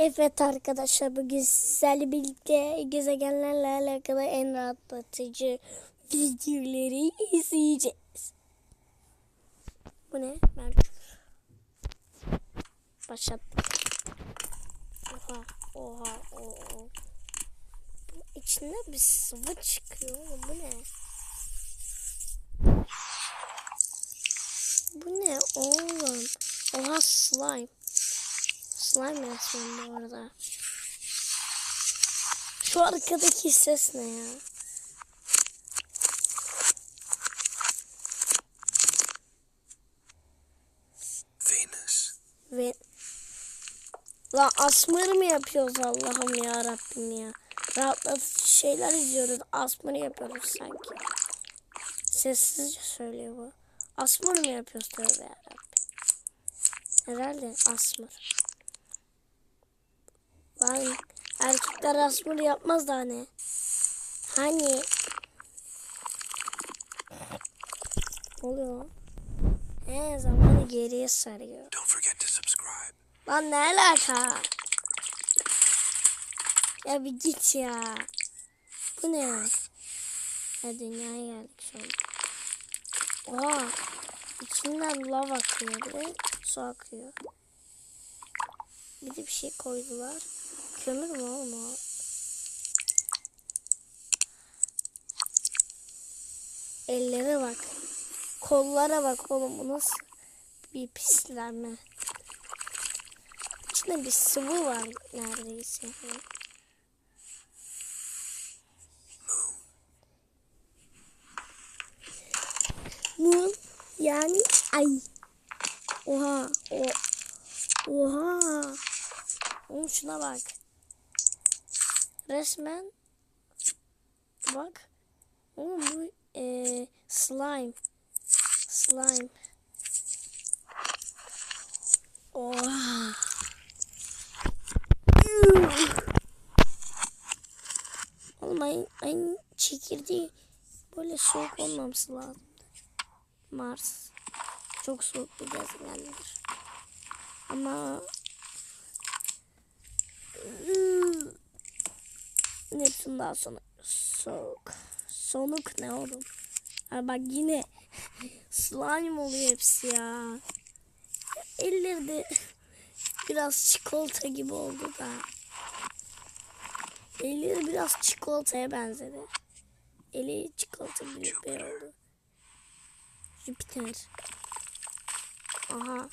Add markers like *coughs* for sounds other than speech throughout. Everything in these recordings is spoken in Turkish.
Evet arkadaşlar bugün sizlerle birlikte gezegenlerle alakalı en rahatlatıcı videoları izleyeceğiz. Bu ne? Merkür. Başlattık. Oha, oha, oha. İçinde bir sıvı çıkıyor. Bu ne? Bu ne oğlum? Oha slime. Slime resmen bu arada. Şu arkadaki ses ne ya? Venus. Ve La asmır mı yapıyoruz Allah'ım ya Rabbim ya. Rahatlatıcı şeyler izliyoruz. Asmır yapıyoruz sanki. Sessizce söylüyor bu. Asmır mı yapıyoruz tövbe ya Rabbim. Herhalde asmır. Lan erkekler asmır yapmaz da hani. Hani? Ne oluyor? He zamanı geriye sarıyor. Don't forget to subscribe. Lan ne alaka? Ya bir git ya. Bu ne? Ya dünyaya geldik şu an. Oha. İçinden lav akıyor su akıyor. Bir de bir şey koydular. Kömür mü oğlum? Ellere bak. Kollara bak oğlum bu nasıl bir pislenme. İçinde bir sıvı var neredeyse. Moon yani ay. Oha. O. Oha. Oğlum şuna bak. Resmen bak. Oğlum bu e, slime. Slime. Oha. Oğlum ayın, ayın çekirdeği böyle soğuk olmaması lazım. Mars çok soğuk bir gezegendir. Ama. Neptün daha sonra soğuk. Sonuk ne oğlum? Ha bak yine *laughs* slime oluyor hepsi ya. Elleri de biraz çikolata gibi oldu da. Elleri biraz çikolataya benzedi. Eli çikolata gibi bir oldu. Jüpiter. Aha.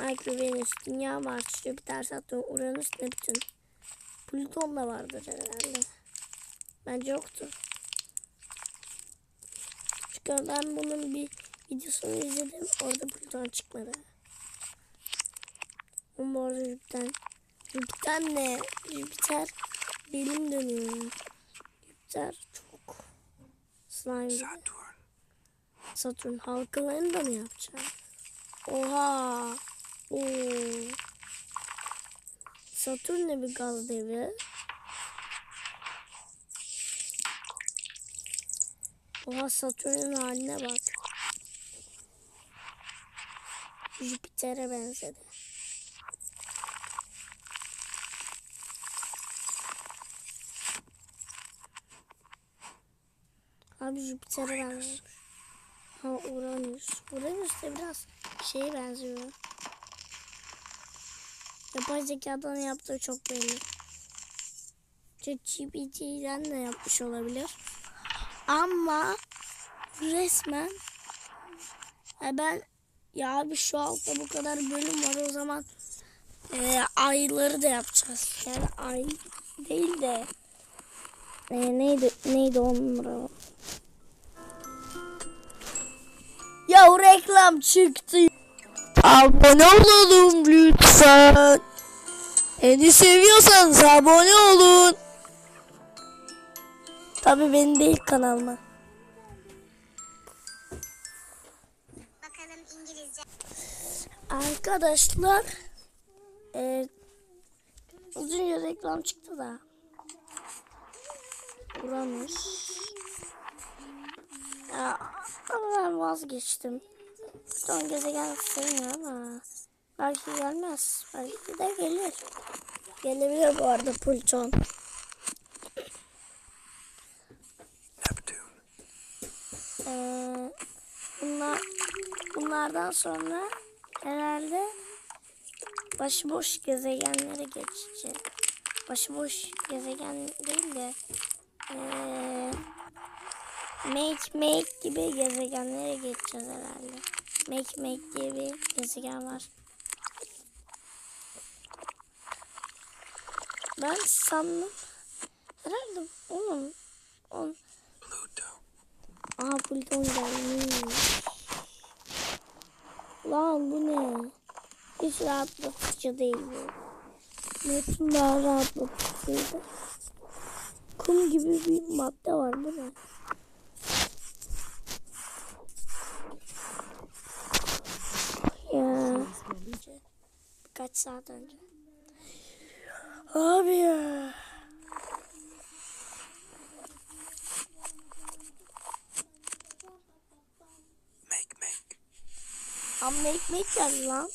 Merkür, Venüs, Dünya, Mars, Jüpiter, Satürn, Uranüs, Neptün. Plüton da vardır herhalde. Bence yoktur. Çünkü ben bunun bir videosunu izledim. Orada Plüton çıkmadı. Ama orada Jüpiter. Jüpiter ne? Jüpiter benim dönüyor. Jüpiter çok slime. Saturn. Satürn halkalarını da mı yapacağım? Oha. Oo. Satürn de bir gaz devi. Oha Satürn'ün haline bak. Jüpiter'e benzedi. Abi Jüpiter'e benziyor. Ha Uranüs. Uranüs de biraz şeye benziyor. Yapay zekadan yaptığı çok belli. ChatGPT'den de yapmış olabilir. Ama resmen ya ben ya abi şu altta bu kadar bölüm var o zaman e, ayları da yapacağız. Yani ay değil de e, neydi neydi onun Ya reklam çıktı. Abone olalım lütfen. Beni seviyorsanız abone olun. Tabi benim değil kanalıma. Arkadaşlar e, az önce reklam çıktı da. Uranüs. Ya, ben vazgeçtim. Son gezegen sevmiyorum ama belki gelmez. Belki de gelir. Gelebilir bu arada. Neptune. Ee, bunlar, bunlardan sonra herhalde başıboş gezegenlere geçeceğiz. Başıboş gezegen değil de ee, Make Make gibi gezegenlere geçeceğiz herhalde. Make Make diye bir gezegen var. Ben sandım herhalde onun, Pluto. Aa Plüton gelmiş. Lan bu ne? Hiç rahatlatıcı değil bu. Neptün daha rahatlatıcıydı. Kum gibi bir madde var bu ne? Ya. Birkaç saat önce. Abi ya. Make make. Amma ekmek geldi lan.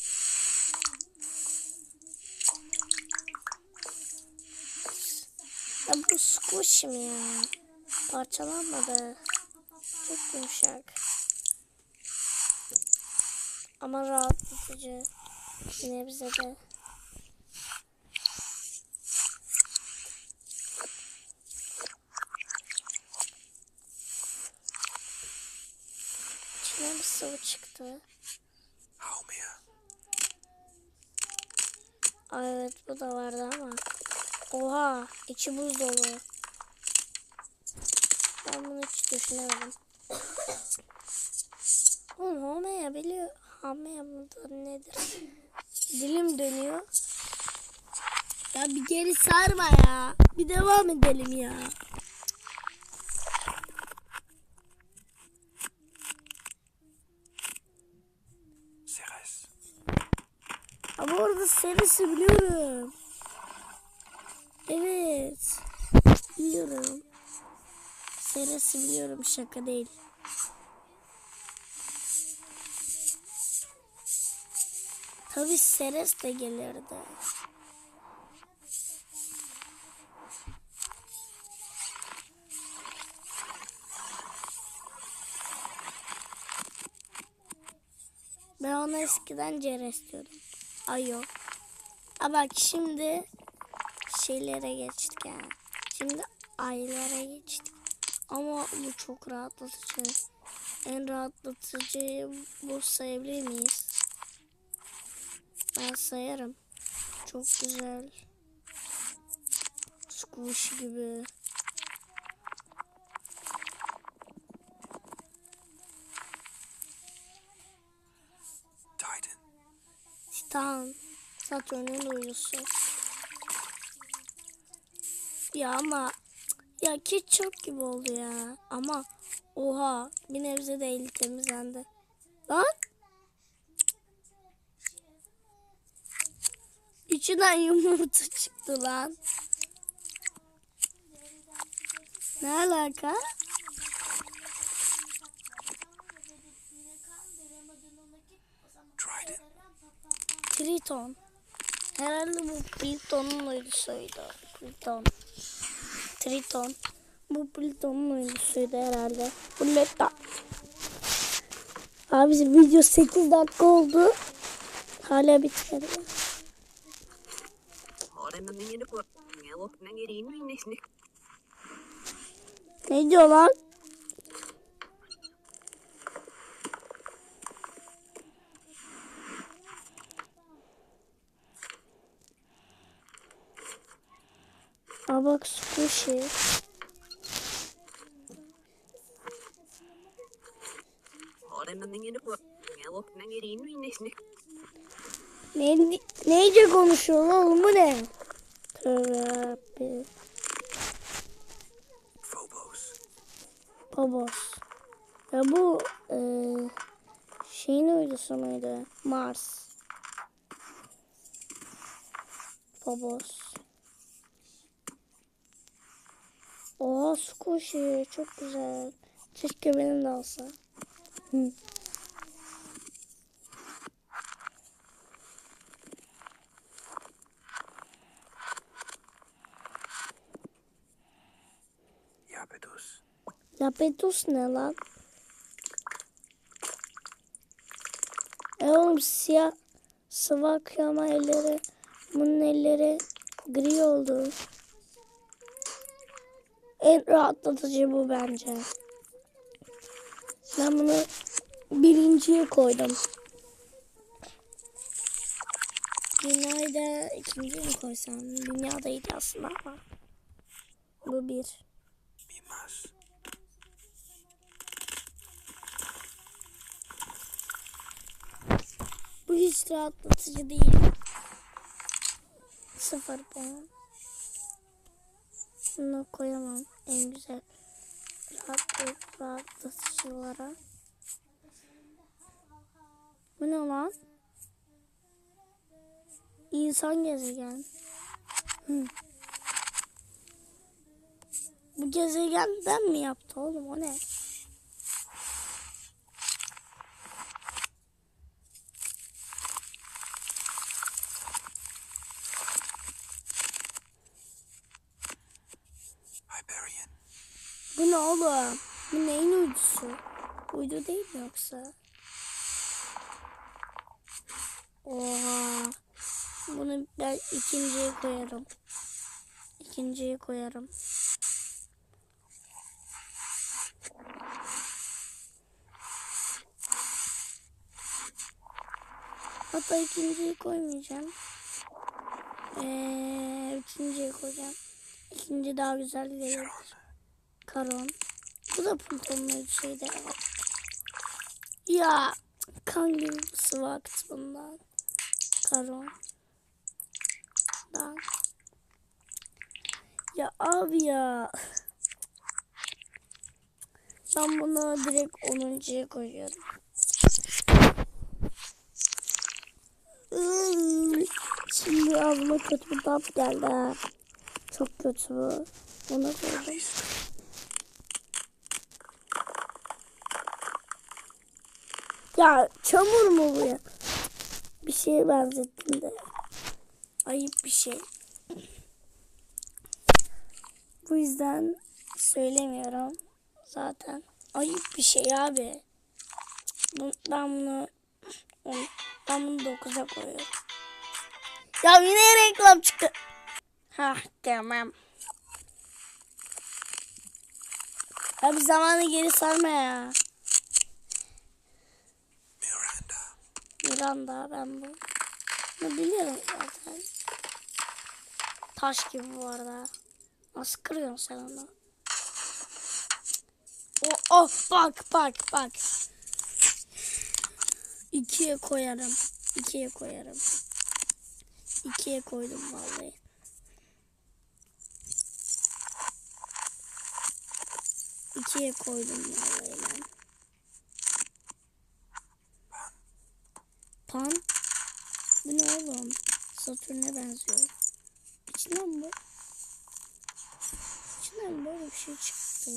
Ya bu squish mi ya? Parçalanmadı. Çok yumuşak. Ama rahatlatıcı. Yine bize de. İçine bir sıvı çıktı. Haumea. Aa, evet bu da vardı ama. Oha içi buz dolu. Ben bunu hiç düşünemedim. *coughs* Oğlum Homeya biliyor. Homeya mıdır nedir? Dilim dönüyor. Ya bir geri sarma ya. Bir devam edelim ya. Ceres. Serisi biliyorum. Evet. Biliyorum. Serisi biliyorum şaka değil. Tabi Seres de gelirdi. Ben ona eskiden Ceres diyordum. Ay yok. Ha bak şimdi şeylere geçtik yani. Şimdi aylara geçtik. Ama bu çok rahatlatıcı. En rahatlatıcıyı bu sayabilir miyiz? Ben sayarım. Çok güzel. Squish gibi. Titan. Titan. Satürn'ün uydusu. Ya ama ya ketçap gibi oldu ya. Ama oha bir nebze de eli temizlendi. Lan. İçinden yumurta çıktı lan. Ne alaka? Triton. Herhalde bu Plüton'un uydusuydu. Plüton. Triton. Bu Plüton'un uydusuydu herhalde. Plüton. Abi video 8 dakika oldu. Hala bitmedi. Ne diyor lan? Bak squishy. Ne, neyce konuşuyor oğlum bu ne? Tövbe. Phobos. Babos. Ya bu e, şeyin uydusu muydu? Mars. Babos. Oha su koşuyor. Çok güzel. Keşke benim de olsa. Hı. Yapedus. Yapedus ne lan? E oğlum siyah sıvı akıyor ama elleri bunun elleri gri oldu. En rahatlatıcı bu bence. Ben bunu birinciye koydum. Dünyayı da ikinciye mi koysam? Dünya da iyiydi aslında ama. Bu bir. Bu hiç rahatlatıcı değil. Sıfır puan. Bunu koyamam. En güzel rahat, rahatlatıcılara. Bu ne lan? İnsan gezegen. Hı. Bu gezegenden mi yaptı oğlum o ne? Bu ne oğlum? Bu neyin uydusu? Uydu değil mi yoksa? Oha. Bunu ben ikinciye koyarım. İkinciye koyarım. Hatta ikinciyi koymayacağım. Ee, üçüncüye koyacağım. İkinci daha güzel gelir. Karon. Bu da Plüton'un bir şeydi. Ya kan gibi sıvı aktı bundan. Karon. Dan. Ya abi ya. Ben bunu direkt 10.ya koyuyorum. Şimdi ağzıma kötü bir tat geldi. Çok kötü bu. Ona koydum. Ya çamur mu bu ya? Bir şeye benzettim de. Ayıp bir şey. Bu yüzden söylemiyorum zaten. Ayıp bir şey abi. Ben bunu ben bunu 9'a koyuyorum. Ya yine reklam çıktı. Ha tamam. Abi zamanı geri sarma ya. Miranda ben bu. Bunu biliyorum zaten. Taş gibi bu arada. Nasıl kırıyorsun sen onu? Oh, oh bak bak bak. İkiye koyarım. İkiye koyarım. İkiye koydum vallahi. İkiye koydum vallahi ben. Pan. Bu ne oğlum? Satürn'e benziyor. İçinden bu. İçinden böyle bir şey çıktı.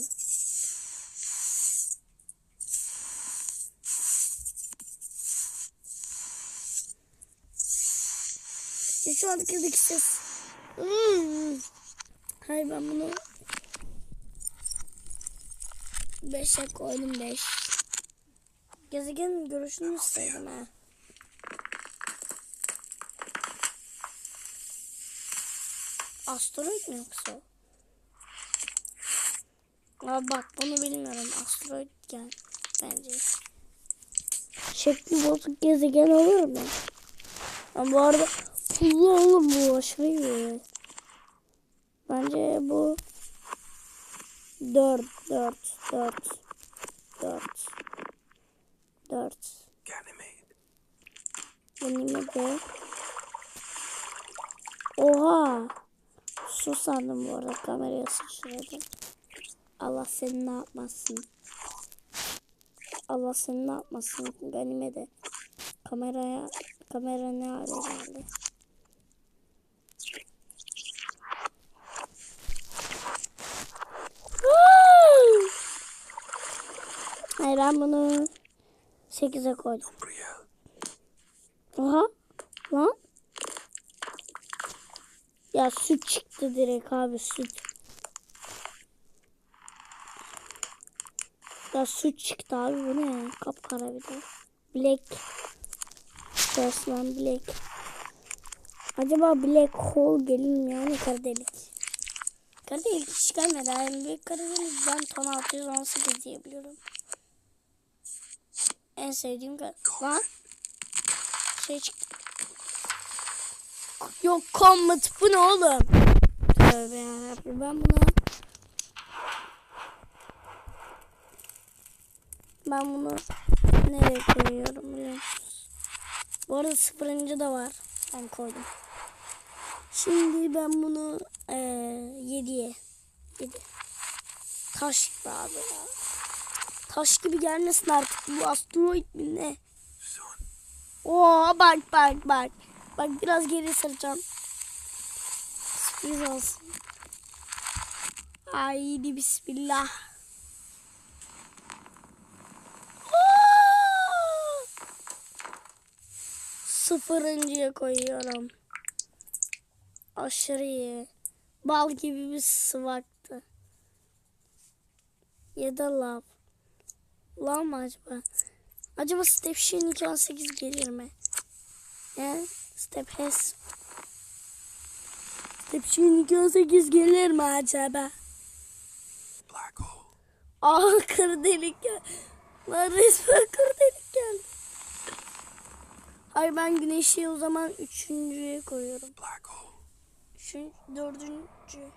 Ya şu arkadaki ses. Hmm. Hayır ben bunu 5'e koydum 5. Gezegenin görüşünü istedim ha. Asteroid mi yoksa? Abi bak bunu bilmiyorum. Asteroid gel bence. Şekli bozuk gezegen olur mu? Ama bu arada pullu oğlum bu aşırı iyi. Bence bu 4 4 4 4 4 Ganymede. Oha Su sandım bu arada kameraya sıçradım Allah seni ne yapmasın Allah seni ne yapmasın Ganime kameraya kamera ne hale geldi! Hayır ben bunu 8'e koydum. Aha. Lan. Ya süt çıktı direkt abi süt. Ya su çıktı abi bu ne? Kapkara bir de. Black. Resmen Black. Acaba Black Hole gelir mi yani kara delik? Kara delik hiç gelmedi. Yani büyük kara delik ben ton 618 diyebiliyorum. En sevdiğim kara. Lan. Şey çıktı. Yok Comet bu ne oğlum? Tövbe yarabbim ben buna Ben bunu nereye koyuyorum biliyor musunuz? Bu arada sıfırıncı da var. Ben koydum. Şimdi ben bunu eee 7'ye 7. Taş gibi abi ya. Taş gibi gelmesin artık. Bu asteroid mi ne? Oo bak bak bak. Bak biraz geri saracağım. Sürpriz olsun. Haydi bismillah. Sıfırıncıya koyuyorum. Aşırı iyi. Bal gibi bir sıvaktı. Ya da lav. Lav mı acaba? Acaba Step Shin 218 gelir mi? Ne? Step Has. Step Shin 218 gelir mi acaba? Black hole. Aa kara delik gel. Lan resmen kara delik geldi. Hayır ben güneşi o zaman üçüncüye koyuyorum. Black hole. Üçüncü, dördüncü.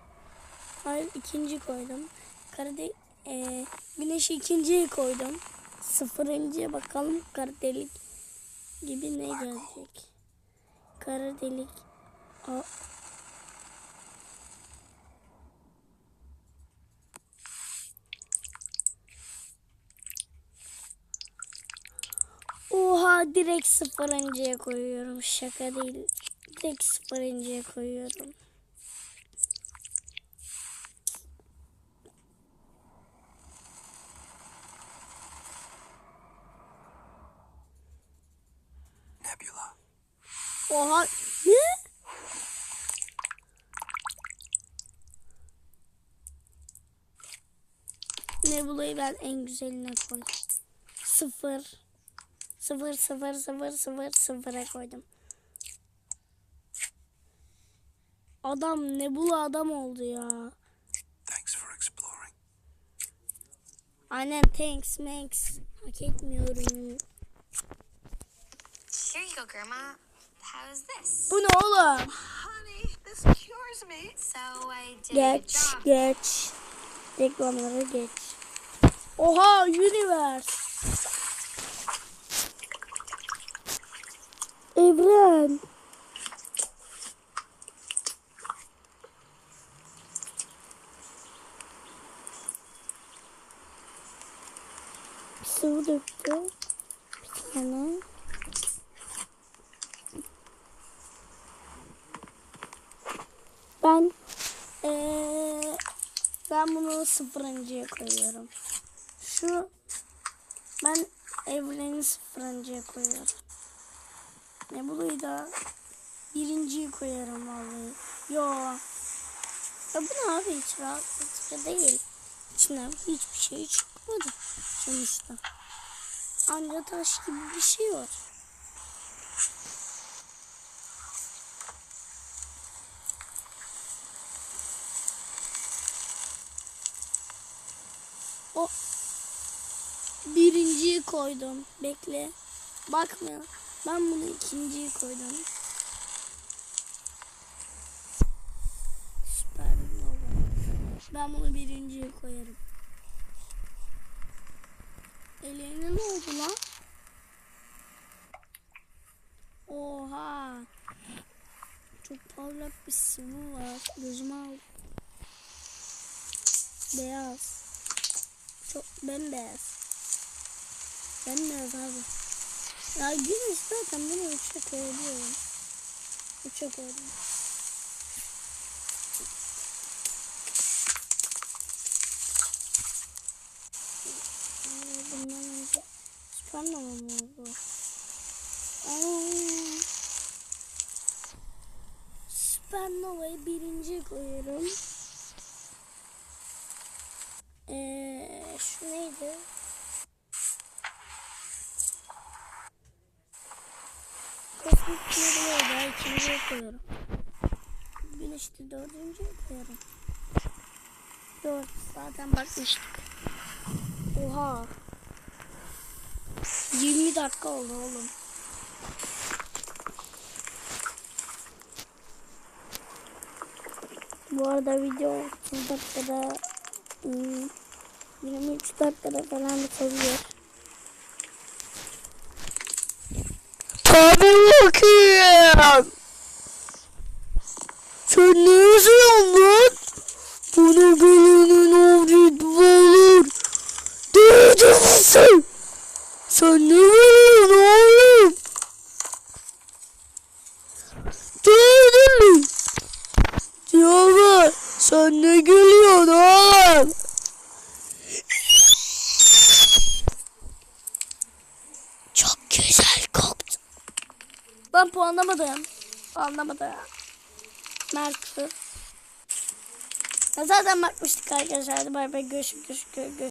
Hayır ikinci koydum. Kara de, e, güneşi ikinciye koydum. Sıfırıncıya bakalım kara delik gibi ne gelecek. Kara delik. Aa, Oha direkt sıfırıncıya koyuyorum. Şaka değil. Direkt sıfırıncıya koyuyorum. Oha ne? Nebula'yı ben en güzeline koydum. Sıfır. Sıfır sıfır sıfır sıfır sıfıra koydum. Adam Nebula adam oldu ya. Thanks for exploring. Annem thanks Max. Hak etmiyorum. Here you go, Grandma. Bu ne oğlum? Honey, this cures me. So I did a good Geç geç. Reklamları geç. Oha Universe. Evren. Sıvı döktü. Bir tane. Ben eee ben bunu sıfırıncıya koyuyorum. Şu ben evreni sıfırıncıya koyuyorum. Ne bulayı da birinciyi koyarım vallahi. Yo. Ya bu ne abi hiç rahatlatıcı değil. İçinden hiçbir şey çıkmadı sonuçta. Anca taş gibi bir şey var. O birinciyi koydum. Bekle. Bakma. Ben bunu ikinciyi koydum. Süper. Ben bunu birinciye koyarım. Ellerine ne oldu lan? Oha. Çok parlak bir sıvı var. Gözüme aldı. Beyaz. Çok bembeyaz. Bembeyaz abi. Ya güneş zaten bunu koyabiliyorum. Üçe koydum. Ee, Bundan önce mı oldu? Süpernova'yı birinci koyuyorum. Ee, şu neydi? Kesinlikle daha ikinci koyuyorum. Bugün işte dördüncü koyuyorum. Dört zaten bakmıştık. Oha. 20 dakika oldu oğlum. Bu arada video 30 dakikada ıı, 23 dakikada falan bitebilir. Tabii bakayım. Sen ne yazıyorsun lan? Bana gelenin avret olur. Dövdün sen. Sen ne veriyorsun oğlum? Dövdün mü? Diyorlar. Sen ne gülüyorsun oğlum? Çok güzel koktu. Ben puanlamadım. Puanlamadım. Ya zaten bakmıştık arkadaşlar. Hadi bay bay görüşürüz. görüşürüz.